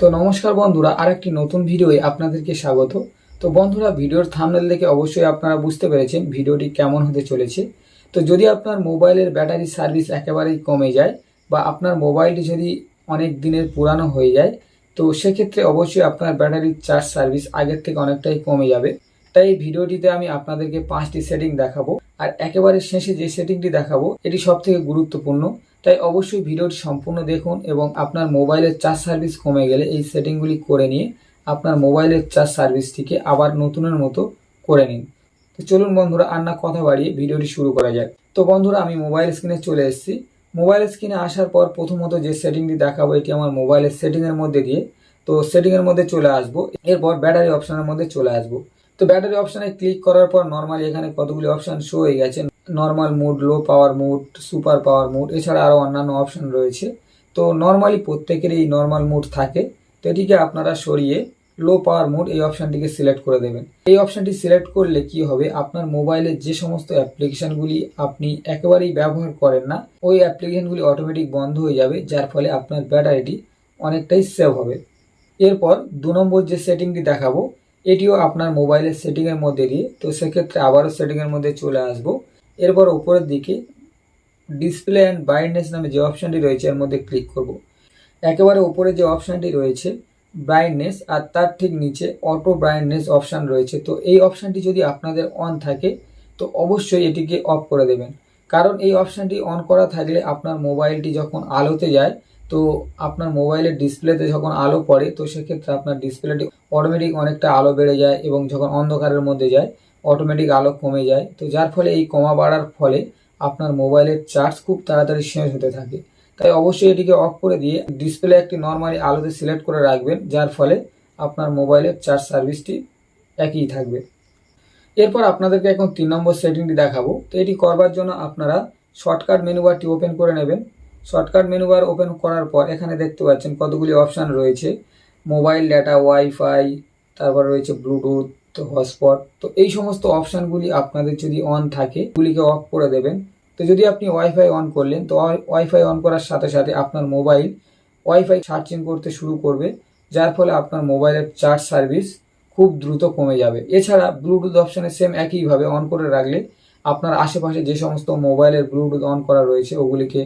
তো নমস্কার বন্ধুরা, আরেকটি নতুন ভিডিওয়ে আপনাদেরকে স্বাগত। তো বন্ধুরা, ভিডিওর থামনেল দেখে অবশ্যই আপনারা বুঝতে পেরেছেন ভিডিওটি কেমন হতে চলেছে। তো যদি আপনার মোবাইলের ব্যাটারি সার্ভিস একেবারেই কমে যায় বা আপনার মোবাইলটি যদি অনেক দিনের পুরানো হয়ে যায়, তো সেক্ষেত্রে অবশ্যই আপনার ব্যাটারির চার্জ সার্ভিস আগের থেকে অনেকটাই কমে যাবে। তাই এই ভিডিওটিতে আমি আপনাদেরকে পাঁচটি সেটিং দেখাবো। আর একেবারে শেষে যে সেটিংটি দেখাবো, এটি সব থেকে গুরুত্বপূর্ণ। তাই অবশ্যই ভিডিওটি সম্পূর্ণ দেখুন এবং আপনার মোবাইলের চার্জ সার্ভিস কমে গেলে এই সেটিংগুলি করে নিয়ে আপনার মোবাইলের চার্জ সার্ভিসটিকে আবার নতুনের মতো করে নিন। তো চলুন বন্ধুরা, আর না কথা বাড়িয়ে ভিডিওটি শুরু করা যাক। তো বন্ধুরা, আমি মোবাইল স্ক্রিনে চলে এসেছি। মোবাইল স্ক্রিনে আসার পর প্রথমত যে সেটিংটি দেখাবো, এটি আমার মোবাইলের সেটিংয়ের মধ্যে দিয়ে। তো সেটিংয়ের মধ্যে চলে আসব, এরপর ব্যাটারি অপশানের মধ্যে চলে আসব। তো ব্যাটারি অপশানে ক্লিক করার পর নর্মালি এখানে কতগুলি অপশান শো হয়ে গেছে। Normal mode low power mode super power mode এছাড়া আরও অন্যান্য অপশান রয়েছে। তো নর্মালি প্রত্যেকের এই নর্মাল মুড থাকে। তো এটিকে আপনারা সরিয়ে লো পাওয়ার মুড এই অপশানটিকে সিলেক্ট করে দেবেন। এই অপশানটি সিলেক্ট করলে কি হবে? আপনার মোবাইলে যে সমস্ত অ্যাপ্লিকেশনগুলি আপনি একেবারেই ব্যবহার করেন না, ওই অ্যাপ্লিকেশনগুলি অটোমেটিক বন্ধ হয়ে যাবে, যার ফলে আপনার ব্যাটারিটি অনেকটাই সেভ হবে। এরপর দু নম্বর যে সেটিংটি দেখাবো, এটিও আপনার মোবাইলের সেটিংয়ের মধ্যে দিয়ে। তো সেক্ষেত্রে আবারও সেটিংয়ের মধ্যে চলে আসব। এরপর উপরের দিকে ডিসপ্লে অ্যান্ড ব্রাইটনেস নামে যে অপশানটি রয়েছে, এর মধ্যে ক্লিক করব। একেবারে উপরে যে অপশানটি রয়েছে ব্রাইটনেস আর তার ঠিক নিচে অটো ব্রাইটনেস অপশান রয়েছে। তো এই অপশানটি যদি আপনাদের অন থাকে, তো অবশ্যই এটিকে অফ করে দেবেন। কারণ এই অপশানটি অন করা থাকলে আপনার মোবাইলটি যখন আলোতে যায়, তো আপনার মোবাইলের ডিসপ্লেতে যখন আলো পড়ে, তো সেক্ষেত্রে আপনার ডিসপ্লেটি অটোমেটিক অনেকটা আলো বেড়ে যায় এবং যখন অন্ধকারের মধ্যে যায় অটোমেটিক আলো কমে যায়। তো যার ফলে এই কমা বাড়ার ফলে আপনার মোবাইলের চার্জ খুব তাড়াতাড়ি শেষ হতে থাকে। তাই অবশ্যই এটিকে অফ করে দিয়ে ডিসপ্লে একটি নর্মালি আলোতে সিলেক্ট করে রাখবেন, যার ফলে আপনার মোবাইলের চার্জ সার্ভিসটি একই থাকবে। এরপর আপনাদেরকে এখন তিন নম্বর সেটিংটি দেখাবো। তো এটি করবার জন্য আপনারা শর্টকাট মেনুবারটি ওপেন করে নেবেন। শর্টকাট মেনুবার ওপেন করার পর এখানে দেখতে পাচ্ছেন কতগুলি অপশান রয়েছে। মোবাইল ডাটা ওয়াইফাই তারপর রয়েছে ব্লুটুথ তো হটস্পট তো এই সমস্ত অপশানগুলি আপনাদের যদি অন থাকে, এগুলিকে অফ করে দেবেন। তো যদি আপনি ওয়াইফাই অন করলেন, তো ওয়াইফাই অন করার সাথে সাথে আপনার মোবাইল ওয়াইফাই সার্চিং করতে শুরু করবে, যার ফলে আপনার মোবাইলের চার্জ সার্ভিস খুব দ্রুত কমে যাবে। এছাড়া ব্লুটুথ অপশানে সেম একইভাবে অন করে রাখলে আপনার আশেপাশে যে সমস্ত মোবাইলের ব্লুটুথ অন করা রয়েছে, ওগুলিকে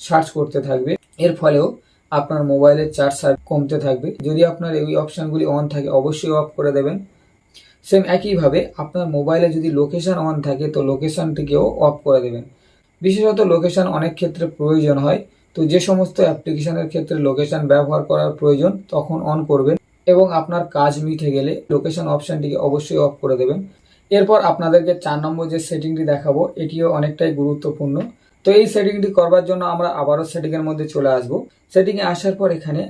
সার্চ করতে থাকবে। এর ফলেও আপনার মোবাইলের চার্জ সার্ভিস কমতে থাকবে। যদি আপনার এই অপশানগুলি অন থাকে, অবশ্যই অফ করে দেবেন। সেম একইভাবে আপনার মোবাইলে যদি লোকেশান অন থাকে, তো লোকেশানটিকেও অফ করে দেবেন। বিশেষত লোকেশান অনেক ক্ষেত্রে প্রয়োজন হয়। তো যে সমস্ত অ্যাপ্লিকেশনের ক্ষেত্রে লোকেশান ব্যবহার করার প্রয়োজন, তখন অন করবেন এবং আপনার কাজ মিটে গেলে লোকেশান অপশানটিকে অবশ্যই অফ করে দেবেন। এরপর আপনাদেরকে চার নম্বর যে সেটিংটি দেখাবো, এটিও অনেকটাই গুরুত্বপূর্ণ। তো এই সেটিংটি করবার জন্য আমরা আবারও সেটিংয়ের মধ্যে চলে আসব। সেটিংয়ে আসার পর এখানে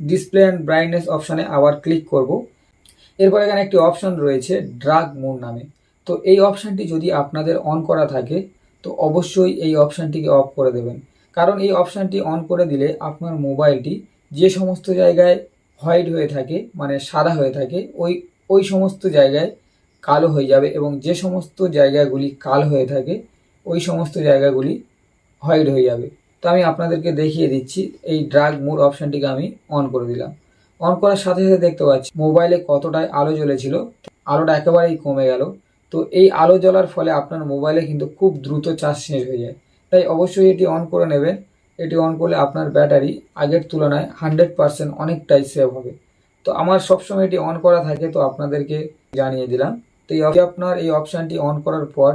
ডিসপ্লে অ্যান্ড ব্রাইটনেস অপশানে আবার ক্লিক করব। এরপর এখানে একটি অপশান রয়েছে ড্রাগ মোড নামে। তো এই অপশানটি যদি আপনাদের অন করা থাকে, তো অবশ্যই এই অপশানটিকে অফ করে দেবেন। কারণ এই অপশানটি অন করে দিলে আপনার মোবাইলটি যে সমস্ত জায়গায় হোয়াইট হয়ে থাকে মানে সাদা হয়ে থাকে, ওই ওই সমস্ত জায়গায় কালো হয়ে যাবে এবং যে সমস্ত জায়গাগুলি কালো হয়ে থাকে, ওই সমস্ত জায়গাগুলি হোয়াইট হয়ে যাবে। তো আমি আপনাদেরকে দেখিয়ে দিচ্ছি, এই ড্রাগ মোড অপশানটিকে আমি অন করে দিলাম। অন করার সাথে সাথে দেখতে পাচ্ছি, মোবাইলে কতটাই আলো জ্বলেছিল, আলোটা একেবারেই কমে গেল। তো এই আলো জ্বলার ফলে আপনার মোবাইলে কিন্তু খুব দ্রুত চার্জ শেষ হয়ে যায়। তাই অবশ্যই এটি অন করে নেবেন। এটি অন করলে আপনার ব্যাটারি আগের তুলনায় হান্ড্রেড পারসেন্ট অনেকটাই সেভ হবে। তো আমার সবসময় এটি অন করা থাকে তো আপনাদেরকে জানিয়ে দিলাম। তো এই আপনার এই অপশানটি অন করার পর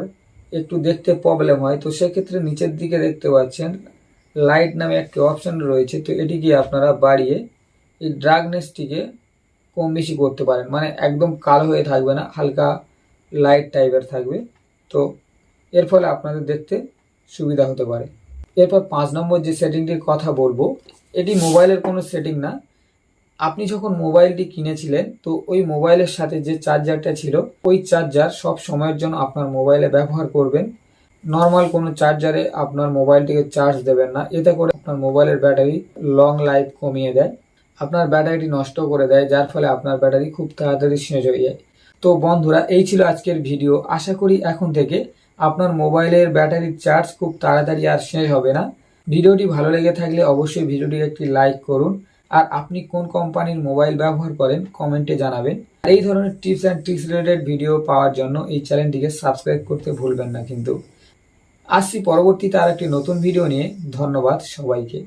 একটু দেখতে প্রবলেম হয়। তো সেক্ষেত্রে নিচের দিকে দেখতে পাচ্ছেন লাইট নামে একটি অপশান রয়েছে। তো এটিকে আপনারা বাড়িয়ে এই ড্রাগনেসটিকে কম বেশি করতে পারেন। মানে একদম কালো হয়ে থাকবে না, হালকা লাইট টাইপের থাকবে। তো এর ফলে আপনাদের দেখতে সুবিধা হতে পারে। এরপর পাঁচ নম্বর যে সেটিংটির কথা বলব, এটি মোবাইলের কোনো সেটিং না। আপনি যখন মোবাইলটি কিনেছিলেন, তো ওই মোবাইলের সাথে যে চার্জারটা ছিল, ওই চার্জার সব সময়ের জন্য আপনার মোবাইলে ব্যবহার করবেন। নর্মাল কোনো চার্জারে আপনার মোবাইলটিকে চার্জ দেবেন না। এতে করে আপনার মোবাইলের ব্যাটারি লং লাইফ কমিয়ে দেয়। আপনার ব্যাটারিটি নষ্ট করে দেয়, যার ফলে আপনার ব্যাটারি খুব তাড়াতাড়ি শেষ হয়ে যায় তো বন্ধুরা, এই ছিল আজকের ভিডিও। আশা করি এখন থেকে আপনার মোবাইলের ব্যাটারির চার্জ খুব তাড়াতাড়ি আর শেষ হবে না। ভিডিওটি ভালো লেগে থাকলে অবশ্যই ভিডিওটি একটি লাইক করুন। আর আপনি কোন কোম্পানির মোবাইল ব্যবহার করেন, কমেন্টে জানাবেন। এই ধরনের tips and tricks related video পাওয়ার জন্য এই চ্যানেলটিকে সাবস্ক্রাইব করতে ভুলবেন না কিন্তু। আসছি পরবর্তীতে আর একটি নতুন ভিডিও নিয়ে। ধন্যবাদ সবাইকে।